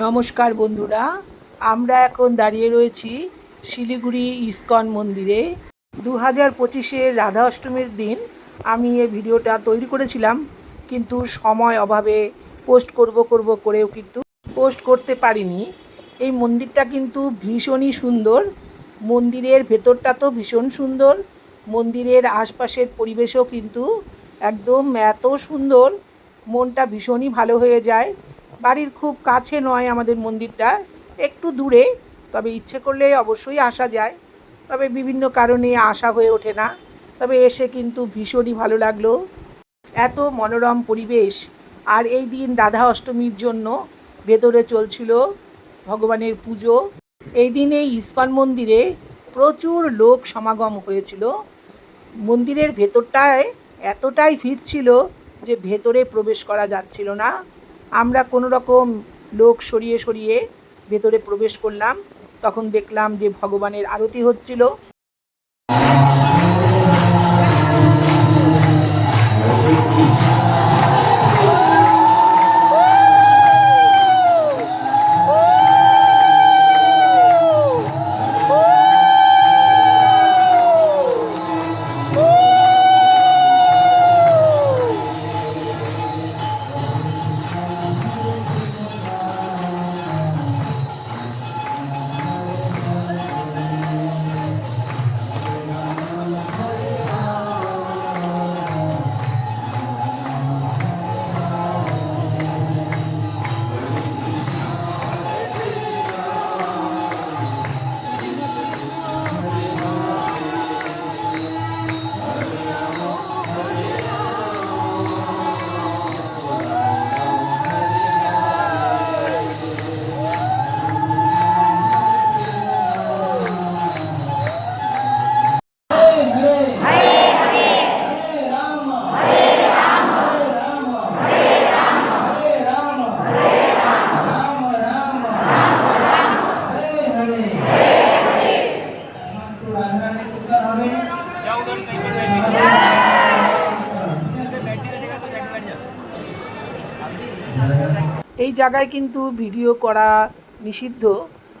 নমস্কার বন্ধুরা, আমরা এখন দাঁড়িয়ে রয়েছি শিলিগুড়ি ইস্কন মন্দিরে। দু হাজার পঁচিশের রাধা অষ্টমীর দিন আমি এই ভিডিওটা তৈরি করেছিলাম, কিন্তু সময় অভাবে পোস্ট করব করব করেও কিন্তু পোস্ট করতে পারিনি। এই মন্দিরটা কিন্তু ভীষণই সুন্দর, মন্দিরের ভেতরটা তো ভীষণ সুন্দর, মন্দিরের আশপাশের পরিবেশও কিন্তু একদম এত সুন্দর, মনটা ভীষণই ভালো হয়ে যায়। বাড়ির খুব কাছে নয় আমাদের মন্দিরটা, একটু দূরে, তবে ইচ্ছে করলে অবশ্যই আসা যায়। তবে বিভিন্ন কারণে আসা হয়ে ওঠে না। তবে এসে কিন্তু ভীষণই ভালো লাগল। এত মনোরম পরিবেশ। আর এই দিন রাধা অষ্টমীর জন্য ভেতরে চলছিল ভগবানের পুজো। এই দিনে ইস্কন মন্দিরে প্রচুর লোক সমাগম হয়েছিল। মন্দিরের ভেতরটায় এতটাই ভিড় ছিল যে ভেতরে প্রবেশ করা যাচ্ছিল না। আমরা কোনো রকম লোক সরিয়ে সরিয়ে ভেতরে প্রবেশ করলাম, তখন দেখলাম যে ভগবানের আরতি হচ্ছিল। এই জায়গায় কিন্তু ভিডিও করা নিষিদ্ধ।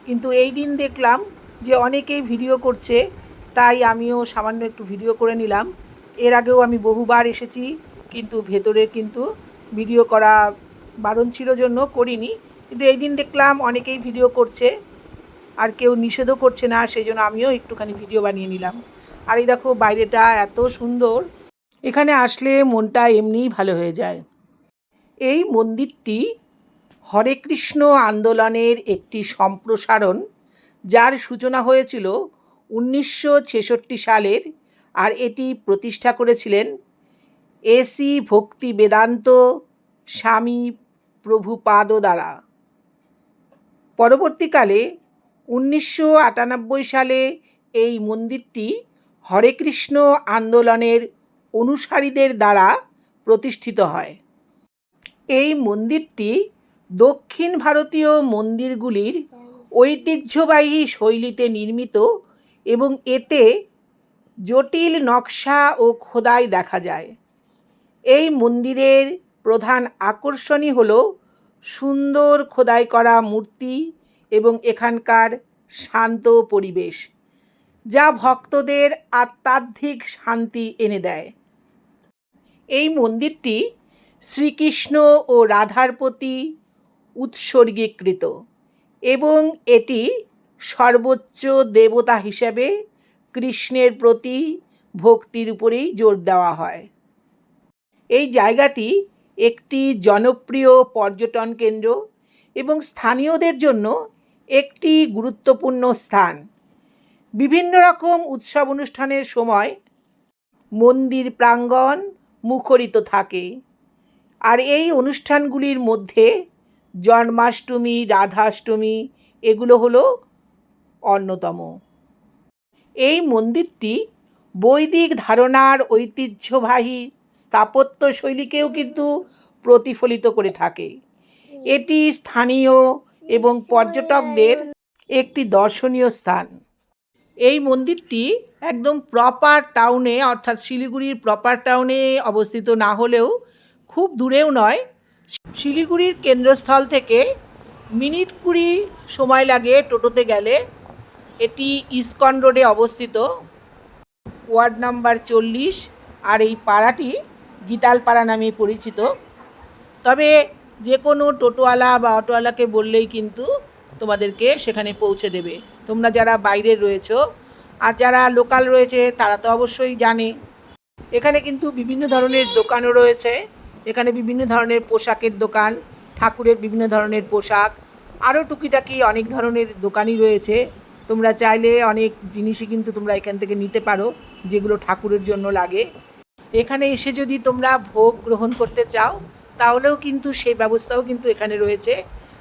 কিন্তু এই দিন দেখলাম যে অনেকেই ভিডিও করছে, তাই আমিও সামান্য একটু ভিডিও করে নিলাম। এর আগেও আমি বহুবার এসেছি, কিন্তু ভেতরে কিন্তু ভিডিও করা বারণ ছিল জন্য করিনি। কিন্তু এই দিন দেখলাম অনেকেই ভিডিও করছে, আর কেউ নিষেধও করছে না সেই জন্য আমিও একটুখানি ভিডিও বানিয়ে নিলাম। আর এই দেখো বাইরেটা এত সুন্দর। এখানে আসলে মনটা এমনিই ভালো হয়ে যায়। এই মন্দিরটি হরে কৃষ্ণ আন্দোলনের একটি সম্প্রসারণ, যার সূচনা হয়েছিল উনিশশো ছেষট্টি সালের, আর এটি প্রতিষ্ঠা করেছিলেন এসি ভক্তি বেদান্ত স্বামী প্রভুপাদ দ্বারা। পরবর্তীকালে উনিশশো আটানব্বই সালে এই মন্দিরটি হরে কৃষ্ণ আন্দোলনের অনুসারীদের দ্বারা প্রতিষ্ঠিত হয়। এই মন্দিরটি দক্ষিণ ভারতীয় মন্দিরগুলির ঐতিহ্যবাহী শৈলীতে নির্মিত এবং এতে জটিল নকশা ও খোদাই দেখা যায়। এই মন্দিরের প্রধান আকর্ষণই হল সুন্দর খোদাই করা মূর্তি এবং এখানকার শান্ত পরিবেশ। যা ভক্তদের আত্মাধিক শান্তি এনে দেয়। এই মন্দিরটি শ্রীকৃষ্ণ ও রাধার প্রতি উৎসর্গীকৃত এবং এটি সর্বোচ্চ দেবতা হিসেবে কৃষ্ণের প্রতি ভক্তির উপরেই জোর দেওয়া হয়। এই জায়গাটি একটি জনপ্রিয় পর্যটন কেন্দ্র এবং স্থানীয়দের জন্য একটি গুরুত্বপূর্ণ স্থান। বিভিন্ন রকম উৎসব অনুষ্ঠানের সময় মন্দির প্রাঙ্গণ মুখরিত থাকে। আর এই অনুষ্ঠানগুলির মধ্যে জন্মাষ্টমী, রাধাষ্টমী এগুলো হলো অন্যতম। এই মন্দিরটি বৈদিক ধারণার ঐতিহ্যবাহী স্থাপত্য শৈলীকেও কিন্তু প্রতিফলিত করে থাকে। এটি স্থানীয় এবং পর্যটকদের একটি দর্শনীয় স্থান। এই মন্দিরটি একদম প্রপার টাউনে অর্থাৎ শিলিগুড়ির প্রপার টাউনে অবস্থিত না হলেও খুব দূরেও নয়। শিলিগুড়ির কেন্দ্রস্থল থেকে মিনিট কুড়ি সময় লাগে টোটোতে গেলে। এটি ইস্কন রোডে অবস্থিত। ওয়ার্ড নাম্বার চল্লিশ আর এই পাড়াটি গীতালপাড়া নামে পরিচিত। তবে যে কোনো টোটোওয়ালা বা অটোওয়ালাকে বললেই কিন্তু তোমাদেরকে সেখানে পৌঁছে দেবে। তোমরা যারা বাইরে রয়েছো আর যারা লোকাল রয়েছে, তারা তো অবশ্যই জানে। এখানে কিন্তু বিভিন্ন ধরনের দোকানও রয়েছে। এখানে বিভিন্ন ধরনের পোশাকের দোকান, ঠাকুরের বিভিন্ন ধরনের পোশাক, আরও টুকিটাকি অনেক ধরনের দোকানই রয়েছে। তোমরা চাইলে অনেক জিনিসই কিন্তু তোমরা এখান থেকে নিতে পারো, যেগুলো ঠাকুরের জন্য লাগে। এখানে এসে যদি তোমরা ভোগ গ্রহণ করতে চাও, তাহলেও কিন্তু সেই ব্যবস্থাও কিন্তু এখানে রয়েছে।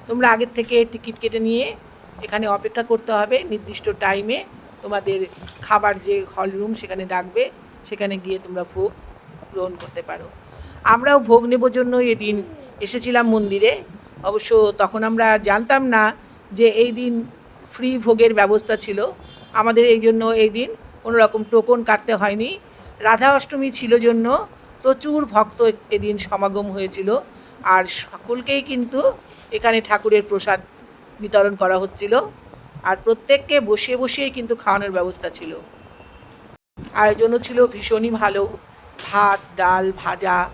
তোমরা আগের থেকে টিকিট কেটে নিয়ে এখানে অপেক্ষা করতে হবে। নির্দিষ্ট টাইমে তোমাদের খাবার যে হল রুম সেখানে ডাকবে সেখানে গিয়ে তোমরা ভোগ গ্রহণ করতে পারো। আমরাও ভোগ নেব জন্য এদিন এসেছিলাম মন্দিরে। অবশ্য তখন আমরা জানতাম না যে এই দিন ফ্রি ভোগের ব্যবস্থা ছিল। আমাদের এই জন্য এই দিন কোনো রকম টোকন কাটতে হয়নি। রাধা অষ্টমী ছিল জন্য প্রচুর ভক্ত এদিন সমাগম হয়েছিল। আর সকলকেই কিন্তু এখানে ঠাকুরের প্রসাদ বিতরণ করা হচ্ছিল আর প্রত্যেককে বসিয়ে বসিয়েই কিন্তু খাওয়ানোর ব্যবস্থা ছিল। আয়োজনও ছিল ভীষণই ভালো। ভাত, ডাল, ভাজা,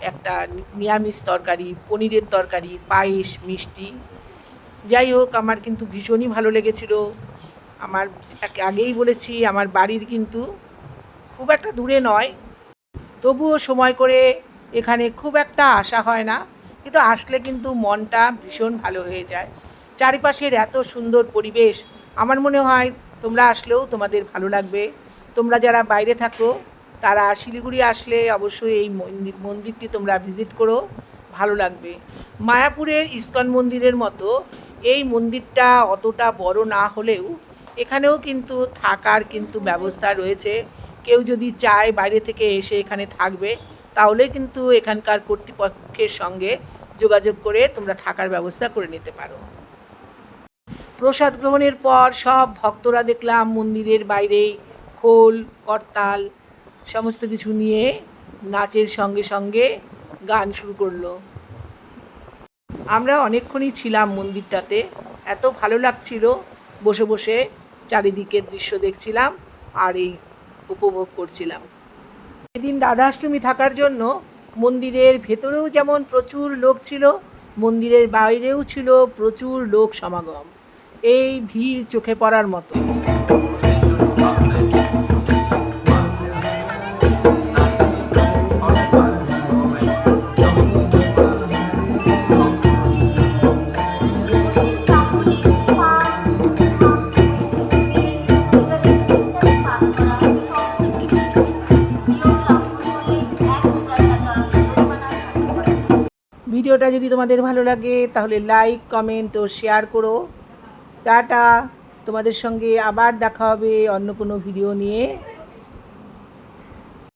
একটা নিরামিষ তরকারি, পনিরের তরকারি, পায়েস, মিষ্টি। যাই হোক, আমার কিন্তু ভীষণই ভালো লেগেছিল। আমার আগেই বলেছি, আমার বাড়ির কিন্তু খুব একটা দূরে নয়। তবুও সময় করে এখানে খুব একটা আসা হয় না। কিন্তু আসলে কিন্তু মনটা ভীষণ ভালো হয়ে যায়। চারিপাশের এত সুন্দর পরিবেশ, আমার মনে হয় তোমরা আসলেও তোমাদের ভালো লাগবে। তোমরা যারা বাইরে থাকো, তারা শিলিগুড়ি আসলে অবশ্যই এই মন্দির, মন্দিরটি তোমরা ভিজিট করো, ভালো লাগবে। মায়াপুরের ইস্কন মন্দিরের মতো এই মন্দিরটা অতটা বড় না হলেও এখানেও কিন্তু থাকার কিন্তু ব্যবস্থা রয়েছে। কেউ যদি চায় বাইরে থেকে এসে এখানে থাকবে তাহলে কিন্তু এখানকার কর্তৃপক্ষের সঙ্গে যোগাযোগ করে তোমরা থাকার ব্যবস্থা করে নিতে পারো। প্রসাদ গ্রহণের পর সব ভক্তরা দেখলাম মন্দিরের বাইরে খোল, করতাল সমস্ত কিছু নিয়ে নাচের সঙ্গে সঙ্গে গান শুরু করল। আমরা অনেকক্ষণই ছিলাম মন্দিরটাতে, এত ভালো লাগছিল। বসে বসে চারিদিকের দৃশ্য দেখছিলাম আর এই উপভোগ করছিলাম। এদিন রাধাষ্টমী থাকার জন্য মন্দিরের ভেতরেও যেমন প্রচুর লোক ছিল, মন্দিরের বাইরেও ছিল প্রচুর লোক সমাগম। এই ভিড় চোখে পড়ার মতো। ভিডিওটা যদি তোমাদের ভালো লাগে, তাহলে লাইক কমেন্ট ও শেয়ার করো। টাটা। তোমাদের সঙ্গে আবার দেখা হবে অন্য কোনো ভিডিও নিয়ে।